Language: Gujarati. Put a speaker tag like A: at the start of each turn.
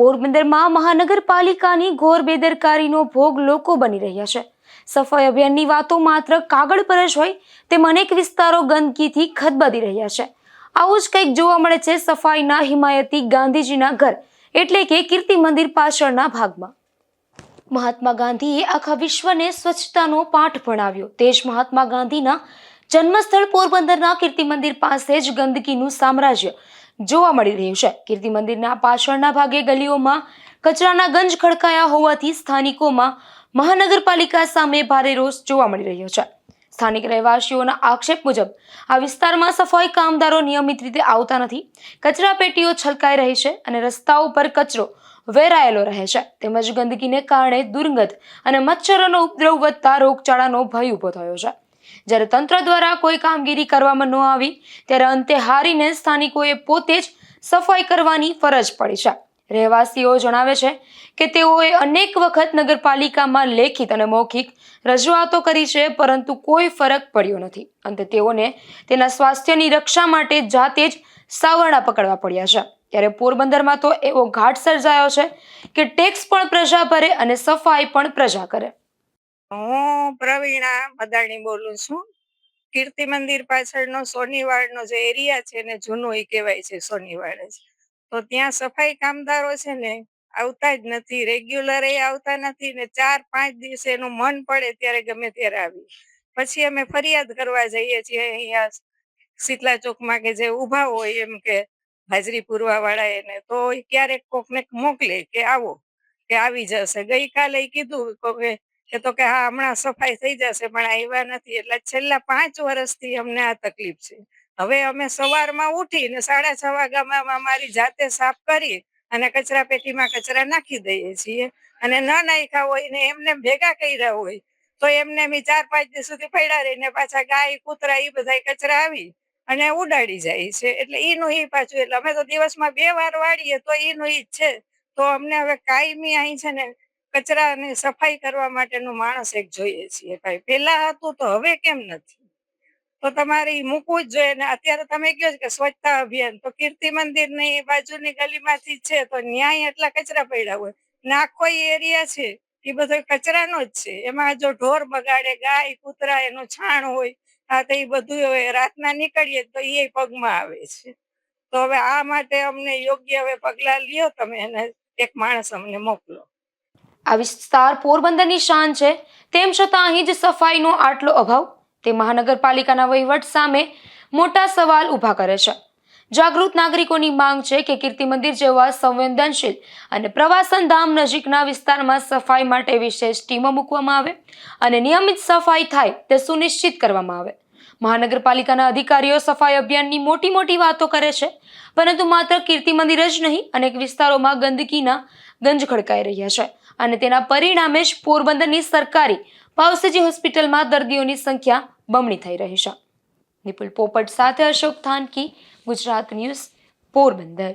A: પોરબંદરમાં મહાનગરપાલિકાની ઘોર બેદરકારીનો ભોગ લોકો બની રહ્યા છે. સફાઈ અભિયાનની વાતો માત્ર કાગળ પર જ હોય, તેમ અનેક વિસ્તારો ગંદકીથી ખદબદી રહ્યા છે. આવું જ કંઈક જોવા મળે છે સફાઈના હિમાયતી ગાંધીજીના ઘર, એટલે કે કીર્તિ મંદિર પાછળના ભાગમાં. મહાત્મા ગાંધીએ આખા વિશ્વને સ્વચ્છતાનો પાઠ ભણાવ્યો. તે જ મહાત્મા ગાંધીના જન્મસ્થળ પોરબંદરના કીર્તિ મંદિર પાસે જ ગંદકીનું સામ્રાજ્ય જોવા મળી રહ્યું છે. કીર્તિ મંદિરના પાછળના ભાગે ગલીઓમાં કચરાના ગંજ ખડકાયા હોવાથી સ્થાનિકોમાં મહાનગરપાલિકા સામે ભારે રોષ જોવા મળી રહ્યો છે. સ્થાનિક રહેવાસીઓના આક્ષેપ મુજબ આ વિસ્તારમાં સફાઈ કામદારો નિયમિત રીતે આવતા નથી. કચરા પેટીઓ છલકાઈ રહી છે અને રસ્તાઓ પર કચરો વેરાયેલો રહે છે. તેમજ ગંદકીને કારણે દુર્ગંધ અને મચ્છરોનો ઉપદ્રવ વધતા રોગચાળાનો ભય ઊભો થયો છે. જ્યારે તંત્ર દ્વારા કોઈ કામગીરી કરવામાં ન આવી, ત્યારે અંતે હારીને સ્થાનિકોએ પોતે જ સફાઈ કરવાની ફરજ પડી છે. રહેવાસીઓ જણાવે છે કે તેઓએ અનેક વખત નગરપાલિકામાં લેખિત અને મૌખિક રજૂઆતો કરી છે, પરંતુ કોઈ ફરક પડ્યો નથી. અંતે તેઓને તેના સ્વાસ્થ્યની રક્ષા માટે જાતે જ સાવરણા પકડવા પડ્યા છે. ત્યારે પોરબંદરમાં તો એવો ઘાટ સર્જાયો છે કે ટેક્સ પણ પ્રજા ભરે અને સફાઈ પણ પ્રજા કરે.
B: હું પ્રવીણા મદાણી બોલું છું. કીર્તિ મંદિર પાછળનો સોનીવાડનો જે એરિયા છે ને જૂનો એ કહેવાય છે સોનીવાડ જ. તો ત્યાં સફાઈ કામદારો છે ને આવતા જ નથી, રેગ્યુલર એ આવતા નથી ને ચાર પાંચ દિવસે એનું મન પડે ત્યારે ગમે ત્યારે આવી. પછી અમે ફરિયાદ કરવા જઈએ છીએ અહીંયા શીતલા ચોકમાં કે જે ઊભા હોય એમ કે હાજરી પૂરવા વાળા એને તો ક્યારેક કોકને મોકલે કે આવો, કે આવી જશે. ગઈકાલે કીધું કે કે તો કે, હા, હમણાં સફાઈ થઈ જશે, પણ આવ્યા નથી. એટલે છેલ્લા પાંચ વર્ષથી અમને આ તકલીફ છે. હવે અમે સવારમાં ઉઠીને સાડા છ વાગ્યામાં અમારી જાતે સાફ કરી અને કચરા પેટીમાં કચરા નાખી દઈએ છીએ. અને ન નાખ્યા હોય ને એમને ભેગા કર્યા હોય, તો એમને બી ચાર પાંચ દિવસ સુધી પડ્યા રહીને પાછા ગાય, કૂતરા એ બધા કચરા આવી અને ઉડાડી જાય છે. એટલે એનું ઈ પાછું, એટલે અમે તો દિવસમાં બે વાર વાળીએ તો એનું ઈ જ છે. તો અમને હવે કાયમી અહીં છે ને કચરા અને સફાઈ કરવા માટેનું માણસ એક જોઈએ છીએ ભાઈ. પેલા હતું તો હવે કેમ નથી? તો તમારે મૂકવું જ જોઈએ ને અત્યારે તમે કહો કે સ્વચ્છતા અભિયાન? તો કીર્તિ મંદિરની બાજુની ગલીમાંથી છે, તો ન્યાય એટલા કચરા પડ્યા હોય. ને આખો એરિયા છે? એ બધો કચરાનો જ છે. એમાં જો ઢોર બગાડે, ગાય, કૂતરા, એનું છાણ હોય, આ તો એ બધું હવે રાતના નીકળીએ તો એ પગમાં આવે છે. તો હવે આ માટે અમને યોગ્ય હવે પગલા લ્યો તમે એને એક માણસ અમને મોકલો.
A: આ વિસ્તાર પોરબંદરની શાન છે. તેમ છતાં અહીં જ સફાઈનો આટલો અભાવ તે મહાનગરપાલિકાના વહીવટ સામે મોટા સવાલ ઊભા કરે છે. જાગૃત નાગરિકોની માંગ છે કે કીર્તિ મંદિર જેવા સંવેદનશીલ અને પ્રવાસન ધામ નજીકના વિસ્તારમાં સફાઈ માટે વિશેષ ટીમો મૂકવામાં આવે અને નિયમિત સફાઈ થાય તે સુનિશ્ચિત કરવામાં આવે. મહાનગરપાલિકાના અધિકારીઓ સફાઈ અભિયાનની મોટી મોટી વાતો કરે છે. પરંતુ માત્ર કીર્તિ મંદિર જ નહીં, અનેક વિસ્તારોમાં ગંદકીના ગંજ ખડકાઈ રહ્યા છે અને તેના પરિણામે જ પોરબંદરની સરકારી પાવસેજી હોસ્પિટલમાં દર્દીઓની સંખ્યા બમણી થઈ રહી છે. નિપુલ પોપટ સાથે અશોક થાનકી, ગુજરાત ન્યૂઝ, પોરબંદર.